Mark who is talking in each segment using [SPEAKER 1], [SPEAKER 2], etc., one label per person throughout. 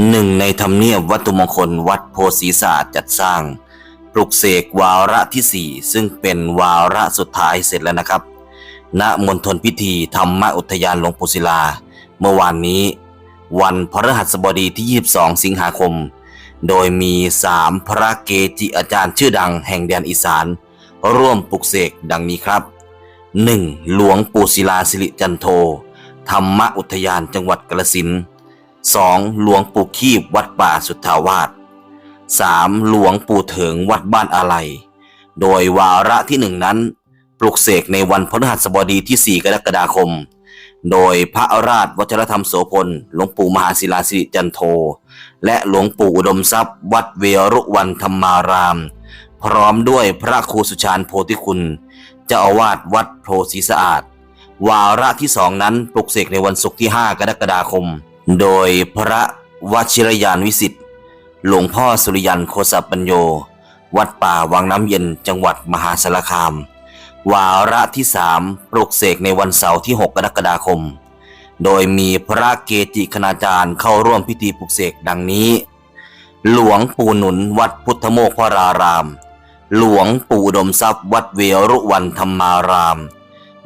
[SPEAKER 1] หนึ่งในธรรมเนียบวัตถุมงคลวัดโพธิศาสตร์จัดสร้าง ปลุกเสกวาระที่สี่ซึ่งเป็นวาระสุดท้ายเสร็จแล้วนะครับ ณมณฑลพิธีธรรมอุทยานหลวงปู่ศิลา เมื่อวานนี้ วันพฤหัสบดีที่ 22 สิงหาคม โดยมีสามพระเกจิอาจารย์ชื่อดังแห่งแดนอีสาน ร่วมปลุกเสกดังนี้ครับ 1. หลวงปู่ศิลาสิริจันโทธรรมอุทยานจังหวัดกาฬสินธุ์ 2. หลวงปู่คีบวัดป่าสุทธาวาส 3. หลวงปู่เถิงวัดบ้านอาลัย โดยวาระที่หนึ่งนั้น ปลุกเสกในวันพฤหัสบดีที่ 4 กรกฎาคม โดยพระราชวัชรธรรมโสพล หลวงปู่มหาศิลาสิริจันโท และหลวงปู่อุดมทรัพย์ วัดเวรุวันธรรมาราม พร้อมด้วยพระครูสุชาญโพธิคุณ เจ้าอาวาสวัดโพธิสะอาด วาระที่สองนั้นปลุกเสกในวันศุกร์ที่ 5 กรกฎาคม โดยพระวชิรยานวิสิทธิ์ หลวงพ่อสุริยันโคสปัญโย วัดป่าวังน้ำเย็นจังหวัดมหาสารคาม วาระที่สามปลุกเสกในวันเสาร์ที่ 6 กรกฎาคม โดยมีพระเกจิคณาจารย์เข้าร่วมพิธีปลุกเสกดังนี้ หลวงปู่หนุนวัดพุทธโมกขราราม หลวงปู่ดมทรัพย์วัดเวรุวันธรรมาราม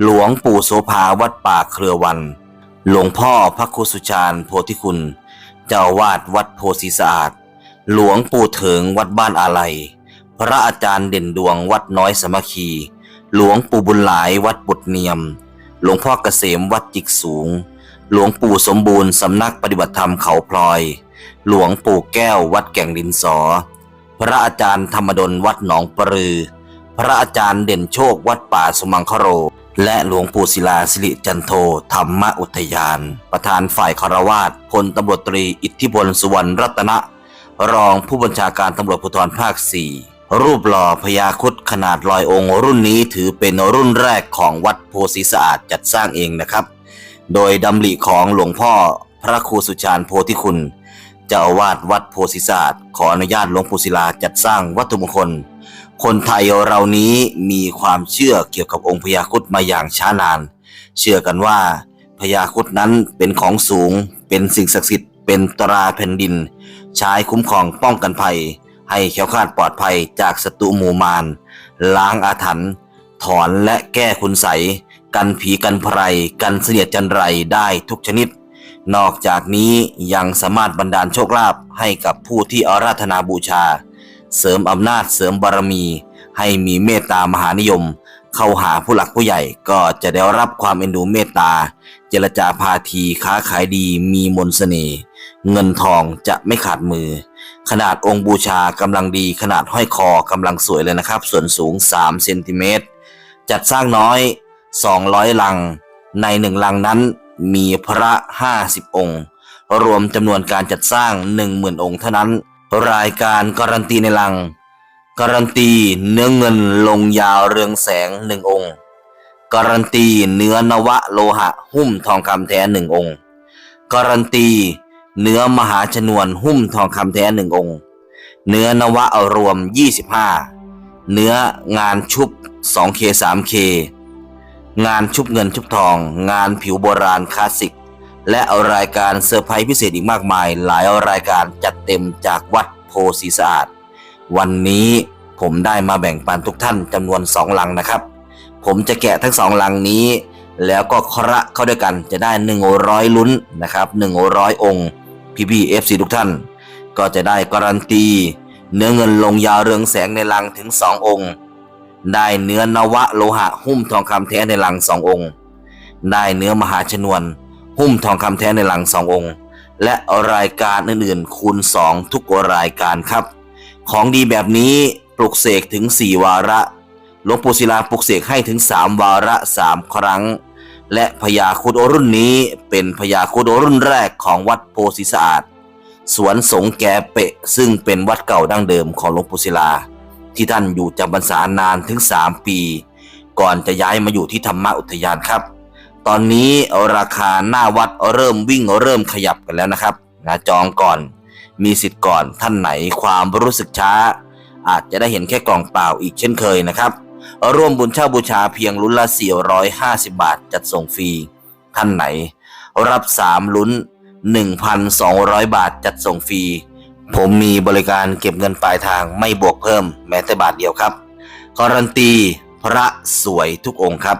[SPEAKER 1] หลวงปู่โสภาวัดป่าเครือวัน หลวงพ่อพระครูสุชาญโพธิคุณ เจ้าวาดวัดโพธิสะอาด หลวงปู่เถิงวัดบ้านอาลัย พระอาจารย์เด่นดวงวัดน้อยสมัคคี หลวงปู่บุญหลายวัดบุตรเนียม หลวงพ่อเกษมวัดจิกสูง หลวงปู่สมบูรณ์สำนักปฏิบัติธรรมเขาพลอย หลวงปู่แก้ววัดแก่งดินสอ พระอาจารย์ธรรมดลวัดหนองปรือ พระอาจารย์เด่นโชควัดป่าสมังคโร และหลวงปู่ศิลาสิริจันโทธรรมอุทยาน ประธานฝ่ายคารวาสพลตำรวจตรีอิทธิพลสุวรรณรัตนะ รองผู้บัญชาการตำรวจภูธรภาค4รูปหล่อพญาครุดขนาดลอยองค์รุ่นนี้ถือเป็นรุ่นแรกของวัดโพธิสะอาดจัดสร้างเองนะครับ โดยดำริของหลวงพ่อพระครูสุชาญโพธิคุณเจ้าอาวาสวัดโพธิศาสตร์ขออนุญาตหลวงปู่ศิลาจัดสร้างวัตถุมงคล คนไทยเรานี้มีความเชื่อเกี่ยวกับองค์พญาครุดมาอย่างช้านาน เชื่อกันว่าพญาครุดนั้นเป็นของสูง เป็นสิ่งศักดิ์สิทธิ์เป็นตราแผ่นดิน ใช้คุ้มครองป้องกันภัย ให้แคล้วคาดปลอดภัยจากศัตรูหมู่มารล้างอาถรรพ์ถอนและแก้คุณใสกันผีกันไพรกันเสียดจันไรได้ทุกชนิด นอกจากนี้ยังสามารถบันดาลโชคลาภให้กับผู้ที่อาราธนาบูชา เสริมอำนาจเสริมบารมี ให้มีเมตตามหานิยม เข้าหาผู้หลักผู้ใหญ่ก็จะได้รับความเอ็นดูเมตตา เจรจาพาทีค้าขายดีมีมนต์เสน่ห์เงินทองจะไม่ขาดมือ ขนาดองค์บูชากำลังดีขนาดห้อยคอกำลังสวยเลยนะครับ ส่วนสูง 3 เซนติเมตรจัดสร้างน้อย 200 ลัง ในหนึ่งลังนั้น มีพระ 50 องค์ รวมจำนวนการจัดสร้าง 10,000 องค์เท่านั้น รายการการันตีในลัง การันตีเนื้อเงินลงยาวเรืองแสงหนึ่งองค์ การันตีเนื้อนวะโลหะหุ้มทองคำแท้หนึ่งองค์ การันตีเนื้อมหาชนวนหุ้มทองคำแท้หนึ่งองค์ เนื้อนวะเอารวม 25 เนื้องานชุบ 2K 3K งานชุบเงินชุบทอง งานผิวโบราณคลาสสิก และเอารายการเซอร์ไพรส์พิเศษอีกมากมาย หลายรายการจัดเต็มจากวัดโพสีสะอาด วันนี้ผมได้มาแบ่งปันทุกท่านจำนวนสองลังนะครับ ผมจะแกะทั้งสองลังนี้ แล้วก็คระเข้าด้วยกันจะได้หนึ่งร้อยลุ้นนะครับหนึ่งร้อยองค์พี่พีเอฟซีทุกท่าน ก็จะได้การันตี เนื้อเงินลงยาวเรืองแสงในลังถึงสององค์ ได้เนื้อนวะโลหะหุ้มทองคำแท้ในหลังสององค์ ได้เนื้อมหาชนวน หุ้มทองคำแท้ในหลังสององค์ และรายการอื่นๆคูณสองทุกรายการครับ ของดีแบบนี้ปลุกเสกถึง 4 วาระหลวงปู่ศิลาปลุกเสกให้ถึง 3 วาระ 3 ครั้ง และพญาคุดรุ่นนี้เป็นพญาคุดรุ่นแรกของวัดโพธิสะอาด สวนสงแกเปะซึ่งเป็นวัดเก่าดั้งเดิมของหลวงปู่ศิลา ที่ท่านอยู่จำพรรษานานถึง 3 ปี ก่อนจะย้ายมาอยู่ที่ธรรมอุทยานครับ ตอนนี้ราคาหน้าวัดเริ่มวิ่งเริ่มขยับกันแล้วนะครับนะจองก่อน มีสิทธิ์ก่อนท่านไหนความรู้สึกช้า อาจจะได้เห็นแค่กล่องเปล่าอีกเช่นเคยนะครับ ร่วมบุญเช่าบูชาเพียงลุ้นละ 450 บาทจัดส่งฟรี ท่านไหน รับ 3 ลุ้น 1,200 บาทจัดส่งฟรี ผมมีบริการเก็บเงินปลายทางไม่บวกเพิ่มแม้แต่บาทเดียวครับ การันตีพระสวยทุกองค์ครับ